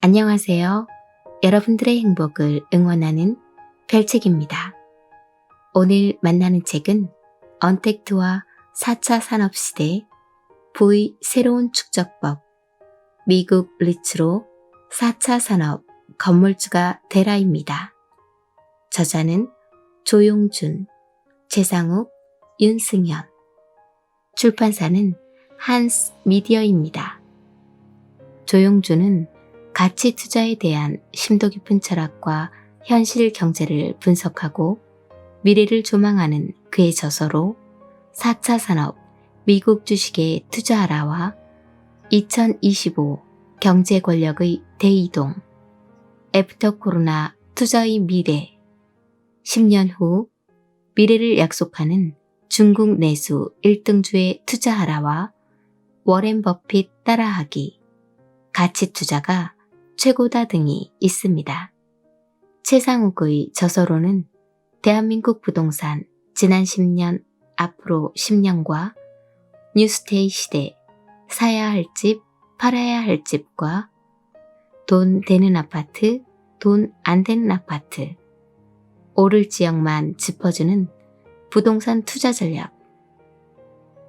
안녕하세요. 여러분들의 행복을 응원하는 별책입니다. 오늘 만나는 책은 언택트와 4차 산업시대 V 새로운 축적법 미국 리츠로 4차 산업 건물주가 되라입니다. 저자는 조용준, 최상욱, 윤승현 출판사는 한스 미디어입니다. 조용준은 가치 투자에 대한 심도 깊은 철학과 현실 경제를 분석하고 미래를 조망하는 그의 저서로 4차 산업 미국 주식에 투자하라와 2025 경제 권력의 대이동 애프터 코로나 투자의 미래 10년 후 미래를 약속하는 중국 내수 1등주에 투자하라와 워렌 버핏 따라하기 가치 투자가 최고다 등이 있습니다. 최상욱의 저서로는 대한민국 부동산 지난 10년 앞으로 10년과 뉴스테이 시대 사야 할 집, 팔아야 할 집과 돈 되는 아파트, 돈 안 되는 아파트, 오를 지역만 짚어주는 부동산 투자 전략,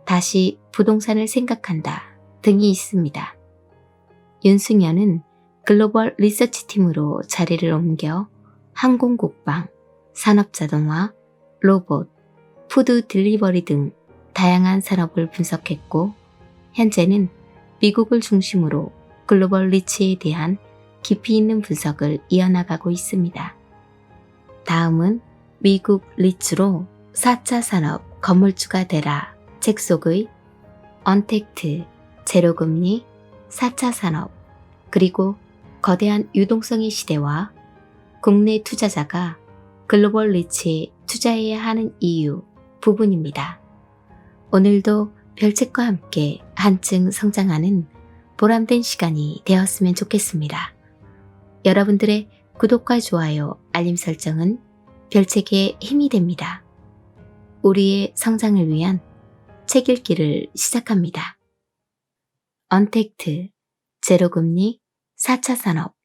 다시 부동산을 생각한다 등이 있습니다. 윤승현은 글로벌 리서치 팀으로 자리를 옮겨 항공국방, 산업자동화, 로봇, 푸드 딜리버리 등 다양한 산업을 분석했고 현재는 미국을 중심으로 글로벌 리치에 대한 깊이 있는 분석을 이어나가고 있습니다. 다음은 미국 리츠로 4차 산업 건물주가 되라 책 속의 언택트, 제로금리, 4차 산업, 그리고 거대한 유동성의 시대와 국내 투자자가 글로벌 리치에 투자해야 하는 이유 부분입니다. 오늘도 별책과 함께 한층 성장하는 보람된 시간이 되었으면 좋겠습니다. 여러분들의 구독과 좋아요, 알림 설정은 별책의 힘이 됩니다. 우리의 성장을 위한 책 읽기를 시작합니다. 언택트, 제로금리, 4차 산업,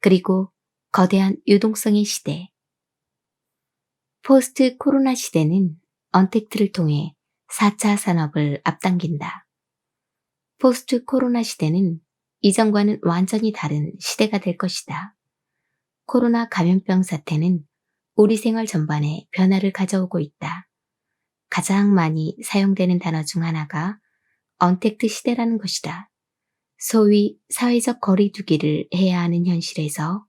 그리고 거대한 유동성의 시대. 포스트 코로나 시대는 언택트를 통해 4차 산업을 앞당긴다. 포스트 코로나 시대는 이전과는 완전히 다른 시대가 될 것이다. 코로나 감염병 사태는 우리 생활 전반에 변화를 가져오고 있다. 가장 많이 사용되는 단어 중 하나가 언택트 시대라는 것이다. 소위 사회적 거리두기를 해야 하는 현실에서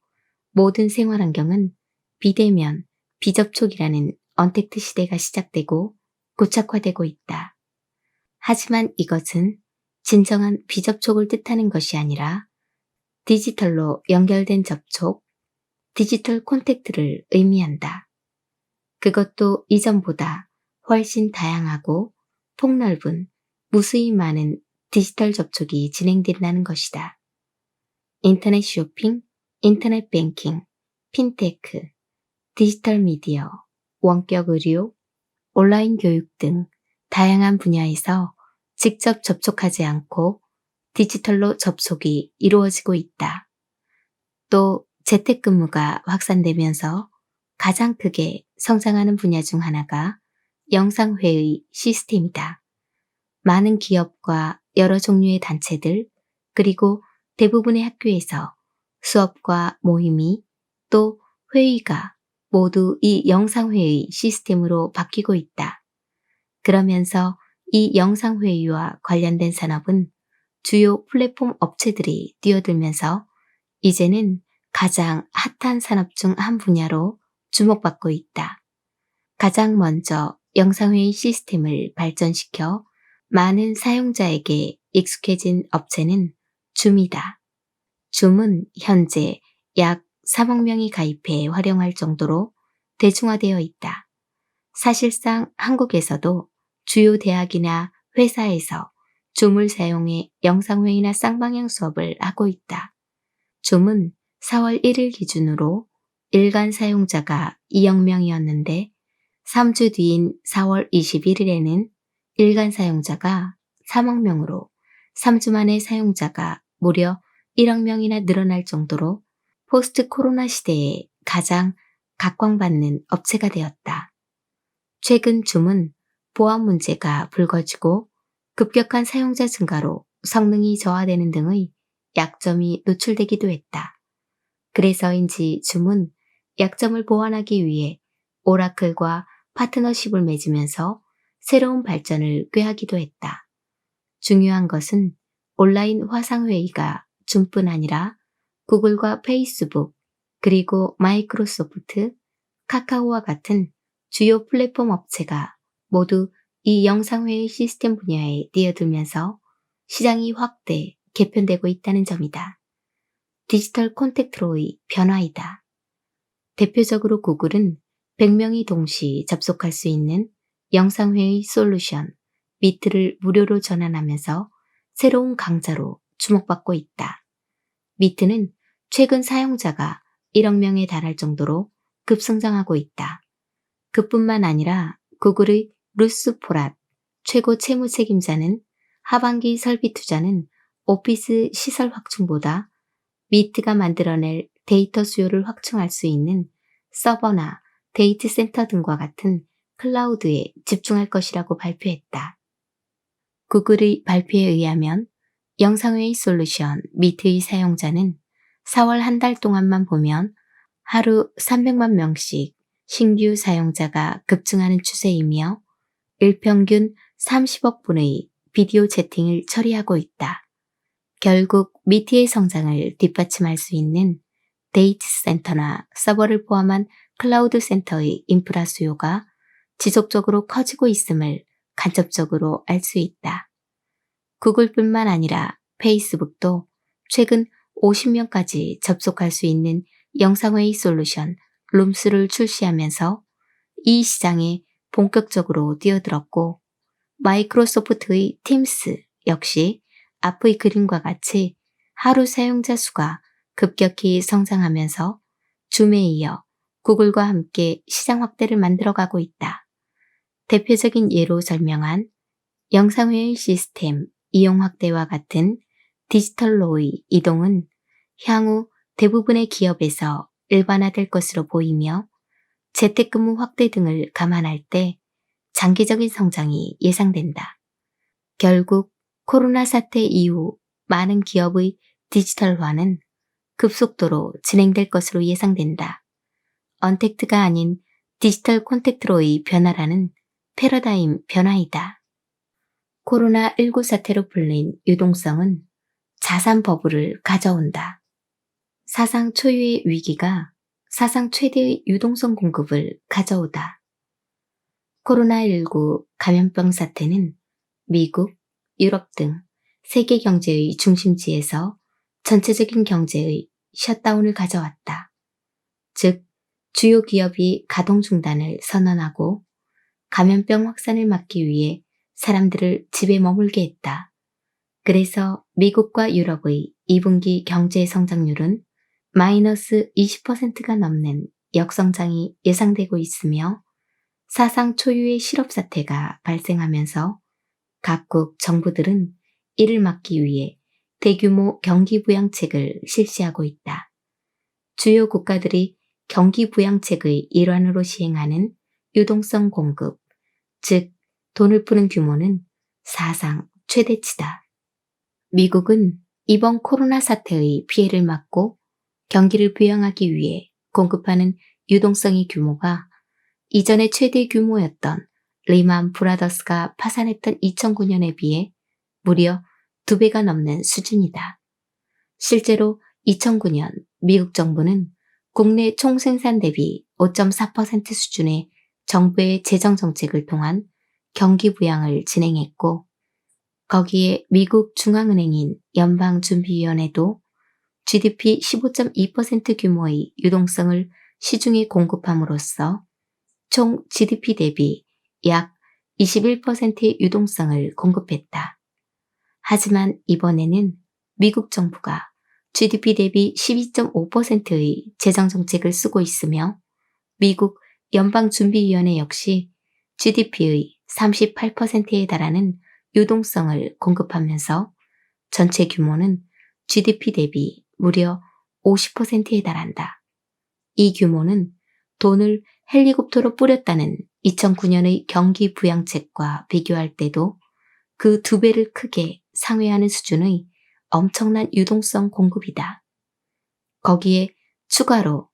모든 생활 환경은 비대면, 비접촉이라는 언택트 시대가 시작되고 고착화되고 있다. 하지만 이것은 진정한 비접촉을 뜻하는 것이 아니라 디지털로 연결된 접촉, 디지털 콘택트를 의미한다. 그것도 이전보다 훨씬 다양하고 폭넓은 무수히 많은 디지털 접촉이 진행된다는 것이다. 인터넷 쇼핑, 인터넷 뱅킹, 핀테크, 디지털 미디어, 원격 의료, 온라인 교육 등 다양한 분야에서 직접 접촉하지 않고 디지털로 접촉이 이루어지고 있다. 또 재택근무가 확산되면서 가장 크게 성장하는 분야 중 하나가 영상회의 시스템이다. 많은 기업과 여러 종류의 단체들, 그리고 대부분의 학교에서 수업과 모임이 또 회의가 모두 이 영상회의 시스템으로 바뀌고 있다. 그러면서 이 영상회의와 관련된 산업은 주요 플랫폼 업체들이 뛰어들면서 이제는 가장 핫한 산업 중 한 분야로 주목받고 있다. 가장 먼저 영상회의 시스템을 발전시켜 많은 사용자에게 익숙해진 업체는 줌이다. 줌은 현재 약 3억 명이 가입해 활용할 정도로 대중화되어 있다. 사실상 한국에서도 주요 대학이나 회사에서 줌을 사용해 영상회의나 쌍방향 수업을 하고 있다. 줌은 4월 1일 기준으로 일간 사용자가 2억 명이었는데 3주 뒤인 4월 21일에는 일간 사용자가 3억 명으로 3주 만에 사용자가 무려 1억 명이나 늘어날 정도로 포스트 코로나 시대에 가장 각광받는 업체가 되었다. 최근 줌은 보안 문제가 불거지고 급격한 사용자 증가로 성능이 저하되는 등의 약점이 노출되기도 했다. 그래서인지 줌은 약점을 보완하기 위해 오라클과 파트너십을 맺으면서 새로운 발전을 꾀하기도 했다. 중요한 것은 온라인 화상회의가 줌뿐 아니라 구글과 페이스북, 그리고 마이크로소프트, 카카오와 같은 주요 플랫폼 업체가 모두 이 영상회의 시스템 분야에 뛰어들면서 시장이 확대, 개편되고 있다는 점이다. 디지털 콘택트로의 변화이다. 대표적으로 구글은 100명이 동시 접속할 수 있는 영상회의 솔루션 미트를 무료로 전환하면서 새로운 강자로 주목받고 있다. 미트는 최근 사용자가 1억 명에 달할 정도로 급성장하고 있다. 그뿐만 아니라 구글의 루스 포랏 최고 채무 책임자는 하반기 설비 투자는 오피스 시설 확충보다 미트가 만들어낼 데이터 수요를 확충할 수 있는 서버나 데이트 센터 등과 같은 클라우드에 집중할 것이라고 발표했다. 구글의 발표에 의하면 영상회의 솔루션 미트의 사용자는 4월 한 달 동안만 보면 하루 300만 명씩 신규 사용자가 급증하는 추세이며 일평균 30억 분의 비디오 채팅을 처리하고 있다. 결국 미트의 성장을 뒷받침할 수 있는 데이트 센터나 서버를 포함한 클라우드 센터의 인프라 수요가 지속적으로 커지고 있음을 간접적으로 알 수 있다. 구글뿐만 아니라 페이스북도 최근 50명까지 접속할 수 있는 영상회의 솔루션 룸스를 출시하면서 이 시장에 본격적으로 뛰어들었고 마이크로소프트의 팀스 역시 앞의 그림과 같이 하루 사용자 수가 급격히 성장하면서 줌에 이어 구글과 함께 시장 확대를 만들어가고 있다. 대표적인 예로 설명한 영상회의 시스템 이용 확대와 같은 디지털로의 이동은 향후 대부분의 기업에서 일반화될 것으로 보이며 재택근무 확대 등을 감안할 때 장기적인 성장이 예상된다. 결국 코로나 사태 이후 많은 기업의 디지털화는 급속도로 진행될 것으로 예상된다. 언택트가 아닌 디지털 콘택트로의 변화라는 패러다임 변화이다. 코로나19 사태로 불린 유동성은 자산 버블을 가져온다. 사상 초유의 위기가 사상 최대의 유동성 공급을 가져오다. 코로나19 감염병 사태는 미국, 유럽 등 세계 경제의 중심지에서 전체적인 경제의 셧다운을 가져왔다. 즉, 주요 기업이 가동 중단을 선언하고 감염병 확산을 막기 위해 사람들을 집에 머물게 했다. 그래서 미국과 유럽의 2분기 경제 성장률은 마이너스 20%가 넘는 역성장이 예상되고 있으며 사상 초유의 실업 사태가 발생하면서 각국 정부들은 이를 막기 위해 대규모 경기 부양책을 실시하고 있다. 주요 국가들이 경기 부양책의 일환으로 시행하는 유동성 공급, 즉 돈을 푸는 규모는 사상 최대치다. 미국은 이번 코로나 사태의 피해를 막고 경기를 부양하기 위해 공급하는 유동성의 규모가 이전의 최대 규모였던 리만 브라더스가 파산했던 2009년에 비해 무려 두 배가 넘는 수준이다. 실제로 2009년 미국 정부는 국내 총생산 대비 5.4% 수준의 정부의 재정 정책을 통한 경기 부양을 진행했고 거기에 미국 중앙은행인 연방준비위원회도 GDP 15.2% 규모의 유동성을 시중에 공급함으로써 총 GDP 대비 약 21%의 유동성을 공급했다. 하지만 이번에는 미국 정부가 GDP 대비 12.5%의 재정 정책을 쓰고 있으며 미국 연방준비위원회 역시 GDP의 38%에 달하는 유동성을 공급하면서 전체 규모는 GDP 대비 무려 50%에 달한다. 이 규모는 돈을 헬리콥터로 뿌렸다는 2009년의 경기 부양책과 비교할 때도 그 두 배를 크게 상회하는 수준의 엄청난 유동성 공급이다. 거기에 추가로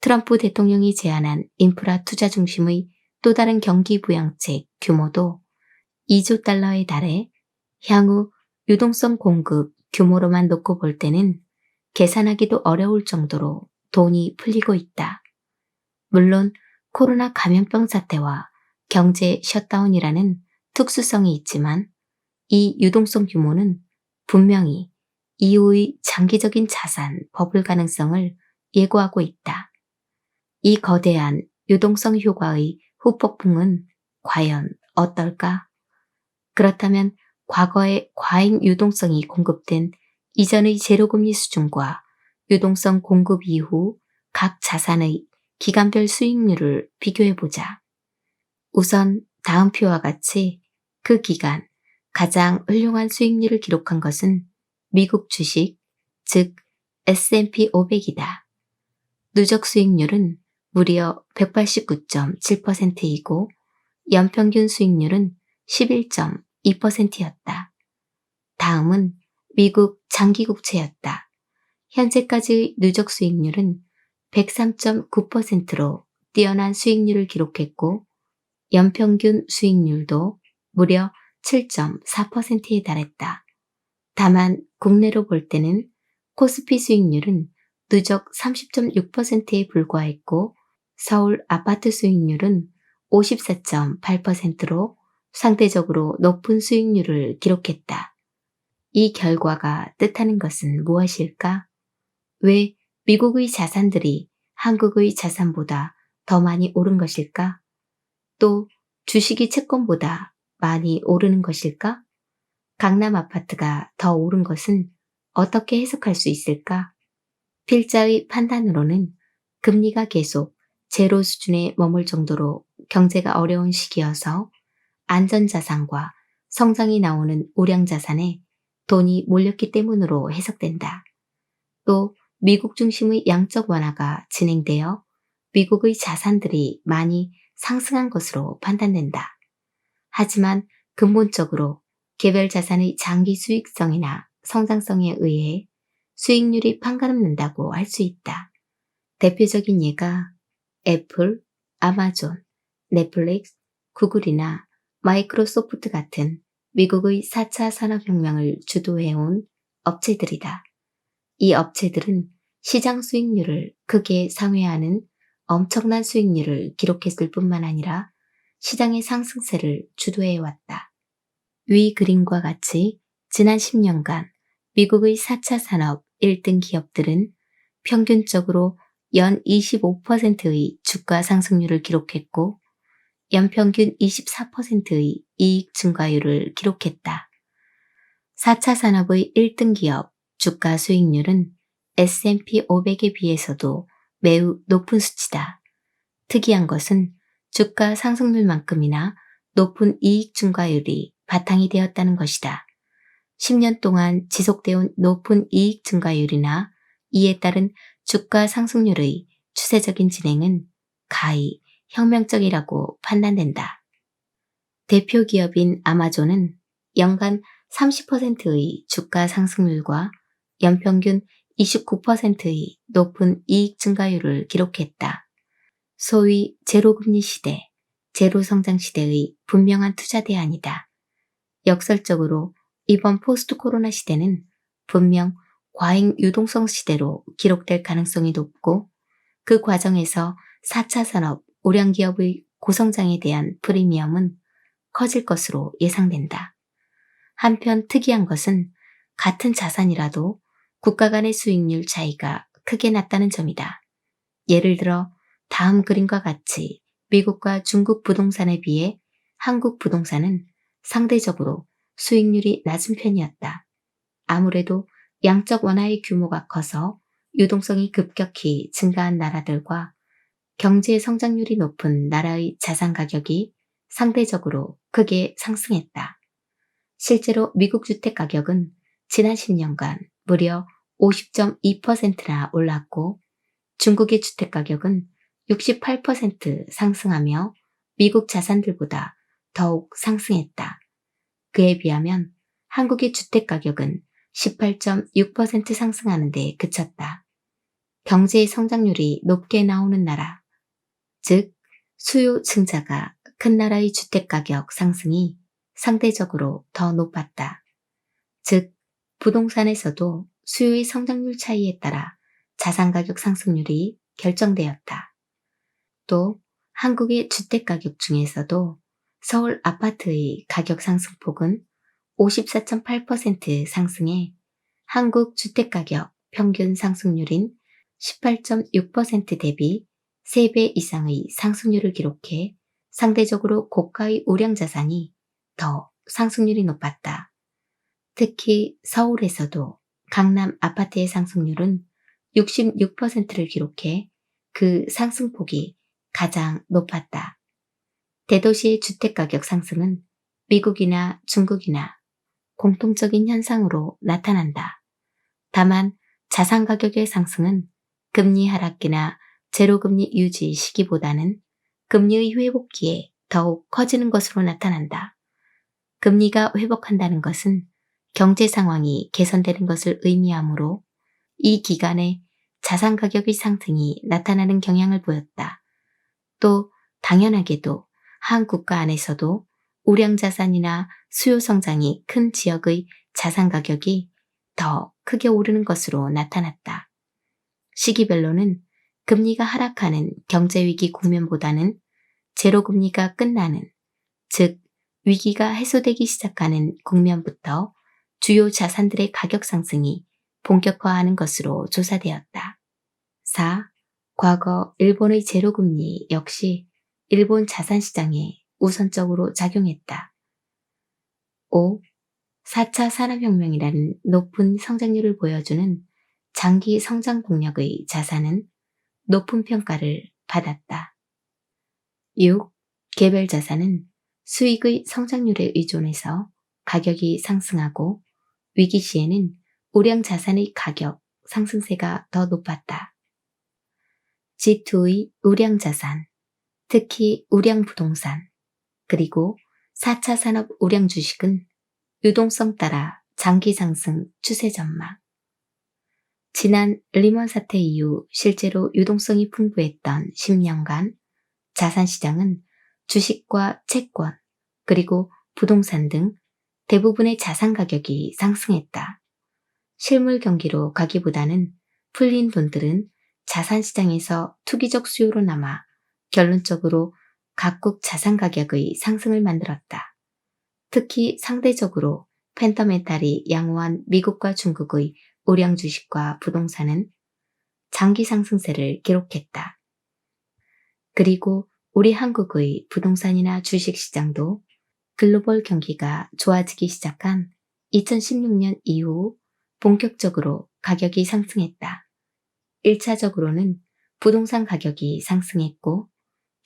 트럼프 대통령이 제안한 인프라 투자 중심의 또 다른 경기 부양책 규모도 2조 달러에 달해 향후 유동성 공급 규모로만 놓고 볼 때는 계산하기도 어려울 정도로 돈이 풀리고 있다. 물론 코로나 감염병 사태와 경제 셧다운이라는 특수성이 있지만 이 유동성 규모는 분명히 이후의 장기적인 자산 버블 가능성을 예고하고 있다. 이 거대한 유동성 효과의 후폭풍은 과연 어떨까? 그렇다면 과거의 과잉 유동성이 공급된 이전의 제로금리 수준과 유동성 공급 이후 각 자산의 기간별 수익률을 비교해보자. 우선 다음 표와 같이 그 기간 가장 훌륭한 수익률을 기록한 것은 미국 주식, 즉 S&P 500이다. 누적 수익률은 무려 189.7%이고 연평균 수익률은 11.2%였다. 다음은 미국 장기국채였다. 현재까지의 누적 수익률은 103.9%로 뛰어난 수익률을 기록했고 연평균 수익률도 무려 7.4%에 달했다. 다만 국내로 볼 때는 코스피 수익률은 누적 30.6%에 불과했고 서울 아파트 수익률은 54.8%로 상대적으로 높은 수익률을 기록했다. 이 결과가 뜻하는 것은 무엇일까? 왜 미국의 자산들이 한국의 자산보다 더 많이 오른 것일까? 또 주식이 채권보다 많이 오르는 것일까? 강남 아파트가 더 오른 것은 어떻게 해석할 수 있을까? 필자의 판단으로는 금리가 계속 제로 수준에 머물 정도로 경제가 어려운 시기여서 안전자산과 성장이 나오는 우량자산에 돈이 몰렸기 때문으로 해석된다. 또 미국 중심의 양적 완화가 진행되어 미국의 자산들이 많이 상승한 것으로 판단된다. 하지만 근본적으로 개별 자산의 장기 수익성이나 성장성에 의해 수익률이 판가름난다고 할 수 있다. 대표적인 예가 애플, 아마존, 넷플릭스, 구글이나 마이크로소프트 같은 미국의 4차 산업혁명을 주도해온 업체들이다. 이 업체들은 시장 수익률을 크게 상회하는 엄청난 수익률을 기록했을 뿐만 아니라 시장의 상승세를 주도해왔다. 위 그림과 같이 지난 10년간 미국의 4차 산업 1등 기업들은 평균적으로 연 25%의 주가 상승률을 기록했고 연평균 24%의 이익 증가율을 기록했다. 4차 산업의 1등 기업 주가 수익률은 S&P 500에 비해서도 매우 높은 수치다. 특이한 것은 주가 상승률만큼이나 높은 이익 증가율이 바탕이 되었다는 것이다. 10년 동안 지속되어 높은 이익 증가율이나 이에 따른 주가 상승률의 추세적인 진행은 가히 혁명적이라고 판단된다. 대표 기업인 아마존은 연간 30%의 주가 상승률과 연평균 29%의 높은 이익 증가율을 기록했다. 소위 제로금리 시대, 제로성장 시대의 분명한 투자 대안이다. 역설적으로 이번 포스트 코로나 시대는 분명 과잉 유동성 시대로 기록될 가능성이 높고 그 과정에서 4차 산업 우량 기업의 고성장에 대한 프리미엄은 커질 것으로 예상된다. 한편 특이한 것은 같은 자산이라도 국가 간의 수익률 차이가 크게 났다는 점이다. 예를 들어 다음 그림과 같이 미국과 중국 부동산에 비해 한국 부동산은 상대적으로 수익률이 낮은 편이었다. 아무래도 양적 완화의 규모가 커서 유동성이 급격히 증가한 나라들과 경제 성장률이 높은 나라의 자산 가격이 상대적으로 크게 상승했다. 실제로 미국 주택 가격은 지난 10년간 무려 50.2%나 올랐고 중국의 주택 가격은 68% 상승하며 미국 자산들보다 더욱 상승했다. 그에 비하면 한국의 주택 가격은 18.6% 상승하는 데 그쳤다. 경제의 성장률이 높게 나오는 나라, 즉 수요 증자가 큰 나라의 주택가격 상승이 상대적으로 더 높았다. 즉 부동산에서도 수요의 성장률 차이에 따라 자산가격 상승률이 결정되었다. 또 한국의 주택가격 중에서도 서울 아파트의 가격 상승폭은 54.8% 상승해 한국 주택가격 평균 상승률인 18.6% 대비 3배 이상의 상승률을 기록해 상대적으로 고가의 우량 자산이 더 상승률이 높았다. 특히 서울에서도 강남 아파트의 상승률은 66%를 기록해 그 상승폭이 가장 높았다. 대도시의 주택가격 상승은 미국이나 중국이나 공통적인 현상으로 나타난다. 다만 자산 가격의 상승은 금리 하락기나 제로금리 유지 시기보다는 금리의 회복기에 더욱 커지는 것으로 나타난다. 금리가 회복한다는 것은 경제 상황이 개선되는 것을 의미하므로 이 기간에 자산 가격의 상승이 나타나는 경향을 보였다. 또 당연하게도 한 국가 안에서도 우량 자산이나 수요 성장이 큰 지역의 자산 가격이 더 크게 오르는 것으로 나타났다. 시기별로는 금리가 하락하는 경제위기 국면보다는 제로금리가 끝나는, 즉, 위기가 해소되기 시작하는 국면부터 주요 자산들의 가격 상승이 본격화하는 것으로 조사되었다. 4. 과거 일본의 제로금리 역시 일본 자산시장에 우선적으로 작용했다. 5. 4차 산업혁명이라는 높은 성장률을 보여주는 장기 성장 동력의 자산은 높은 평가를 받았다. 6. 개별 자산은 수익의 성장률에 의존해서 가격이 상승하고 위기 시에는 우량 자산의 가격 상승세가 더 높았다. G2의 우량 자산, 특히 우량 부동산, 그리고 4차 산업 우량 주식은 유동성 따라 장기 상승 추세 전망. 지난 리먼 사태 이후 실제로 유동성이 풍부했던 10년간 자산 시장은 주식과 채권, 그리고 부동산 등 대부분의 자산 가격이 상승했다. 실물 경기로 가기보다는 풀린 돈들은 자산 시장에서 투기적 수요로 남아 결론적으로 각국 자산 가격의 상승을 만들었다. 특히 상대적으로 펜터멘탈이 양호한 미국과 중국의 우량 주식과 부동산은 장기 상승세를 기록했다. 그리고 우리 한국의 부동산이나 주식 시장도 글로벌 경기가 좋아지기 시작한 2016년 이후 본격적으로 가격이 상승했다. 1차적으로는 부동산 가격이 상승했고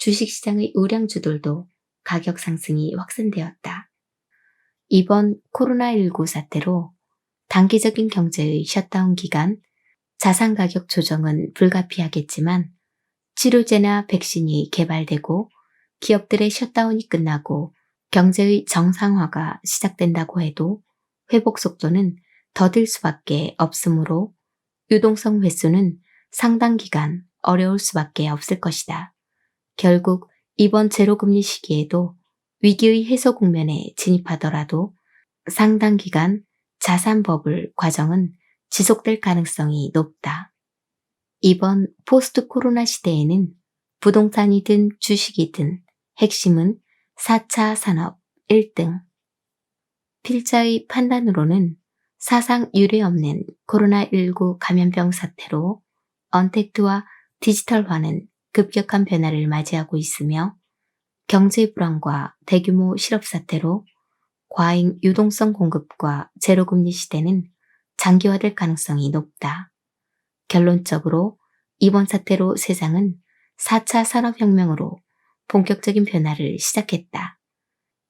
주식시장의 우량주들도 가격 상승이 확산되었다. 이번 코로나19 사태로 단기적인 경제의 셧다운 기간 자산 가격 조정은 불가피하겠지만 치료제나 백신이 개발되고 기업들의 셧다운이 끝나고 경제의 정상화가 시작된다고 해도 회복 속도는 더딜 수밖에 없으므로 유동성 회수는 상당 기간 어려울 수밖에 없을 것이다. 결국 이번 제로금리 시기에도 위기의 해소 국면에 진입하더라도 상당 기간 자산 버블 과정은 지속될 가능성이 높다. 이번 포스트 코로나 시대에는 부동산이든 주식이든 핵심은 4차 산업 1등. 필자의 판단으로는 사상 유례 없는 코로나19 감염병 사태로 언택트와 디지털화는 급격한 변화를 맞이하고 있으며 경제 불안과 대규모 실업 사태로 과잉 유동성 공급과 제로금리 시대는 장기화될 가능성이 높다. 결론적으로 이번 사태로 세상은 4차 산업혁명으로 본격적인 변화를 시작했다.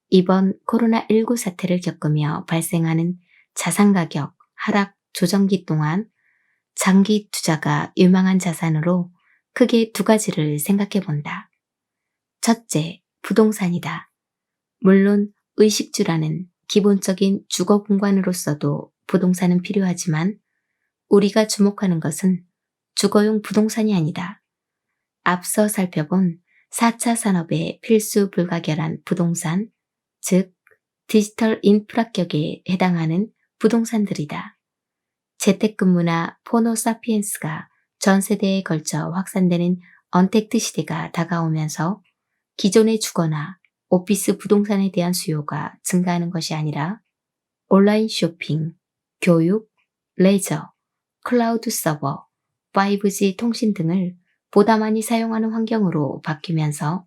이번 코로나19 사태를 겪으며 발생하는 자산가격 하락 조정기 동안 장기 투자가 유망한 자산으로 크게 두 가지를 생각해 본다. 첫째, 부동산이다. 물론 의식주라는 기본적인 주거 공간으로서도 부동산은 필요하지만 우리가 주목하는 것은 주거용 부동산이 아니다. 앞서 살펴본 4차 산업의 필수 불가결한 부동산, 즉 디지털 인프라격에 해당하는 부동산들이다. 재택근무나 포노사피엔스가 전 세대에 걸쳐 확산되는 언택트 시대가 다가오면서 기존의 주거나 오피스 부동산에 대한 수요가 증가하는 것이 아니라 온라인 쇼핑, 교육, 레저, 클라우드 서버, 5G 통신 등을 보다 많이 사용하는 환경으로 바뀌면서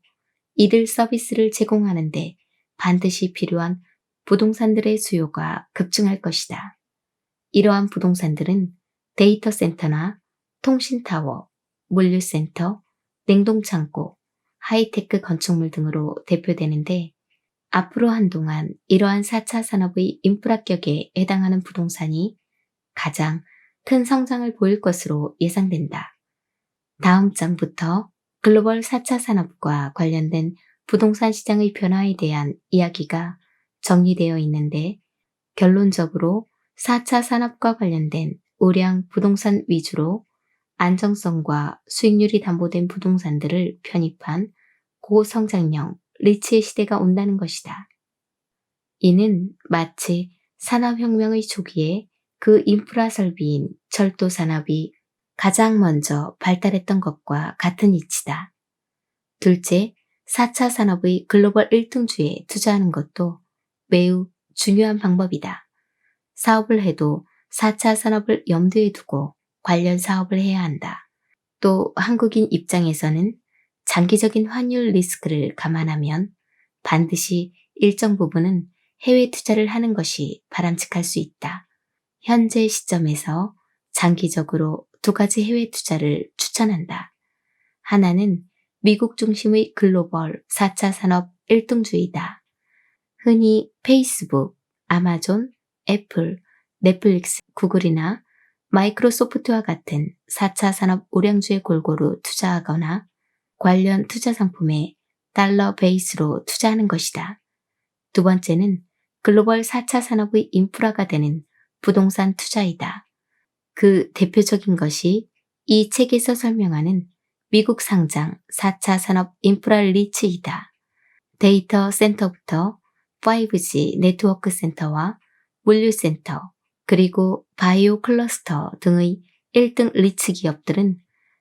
이들 서비스를 제공하는데 반드시 필요한 부동산들의 수요가 급증할 것이다. 이러한 부동산들은 데이터 센터나 통신타워, 물류센터, 냉동창고, 하이테크 건축물 등으로 대표되는데 앞으로 한동안 이러한 4차 산업의 인프라격에 해당하는 부동산이 가장 큰 성장을 보일 것으로 예상된다. 다음 장부터 글로벌 4차 산업과 관련된 부동산 시장의 변화에 대한 이야기가 정리되어 있는데 결론적으로 4차 산업과 관련된 우량 부동산 위주로 안정성과 수익률이 담보된 부동산들을 편입한 고성장형 리츠의 시대가 온다는 것이다. 이는 마치 산업혁명의 초기에 그 인프라 설비인 철도 산업이 가장 먼저 발달했던 것과 같은 이치다. 둘째, 4차 산업의 글로벌 1등주에 투자하는 것도 매우 중요한 방법이다. 사업을 해도 4차 산업을 염두에 두고 관련 사업을 해야 한다. 또 한국인 입장에서는 장기적인 환율 리스크를 감안하면 반드시 일정 부분은 해외 투자를 하는 것이 바람직할 수 있다. 현재 시점에서 장기적으로 두 가지 해외 투자를 추천한다. 하나는 미국 중심의 글로벌 4차 산업 1등주의다. 흔히 페이스북, 아마존, 애플, 넷플릭스, 구글이나 마이크로소프트와 같은 4차 산업 우량주에 골고루 투자하거나 관련 투자 상품에 달러 베이스로 투자하는 것이다. 두 번째는 글로벌 4차 산업의 인프라가 되는 부동산 투자이다. 그 대표적인 것이 이 책에서 설명하는 미국 상장 4차 산업 인프라 리츠이다. 데이터 센터부터 5G 네트워크 센터와 물류센터, 그리고 바이오 클러스터 등의 1등 리츠 기업들은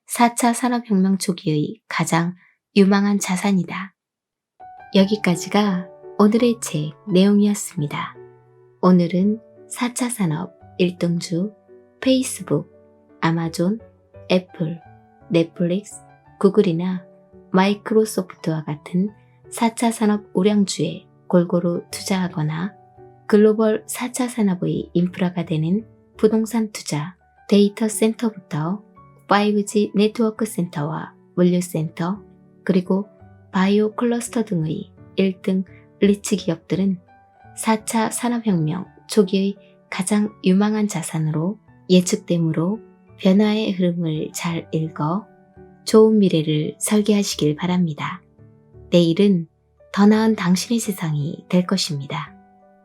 4차 산업혁명 초기의 가장 유망한 자산이다. 여기까지가 오늘의 책 내용이었습니다. 오늘은 4차 산업 1등주 페이스북, 아마존, 애플, 넷플릭스, 구글이나 마이크로소프트와 같은 4차 산업 우량주에 골고루 투자하거나 글로벌 4차 산업의 인프라가 되는 부동산 투자, 데이터 센터부터 5G 네트워크 센터와 물류 센터, 그리고 바이오 클러스터 등의 1등 리츠 기업들은 4차 산업혁명 초기의 가장 유망한 자산으로 예측되므로 변화의 흐름을 잘 읽어 좋은 미래를 설계하시길 바랍니다. 내일은 더 나은 당신의 세상이 될 것입니다.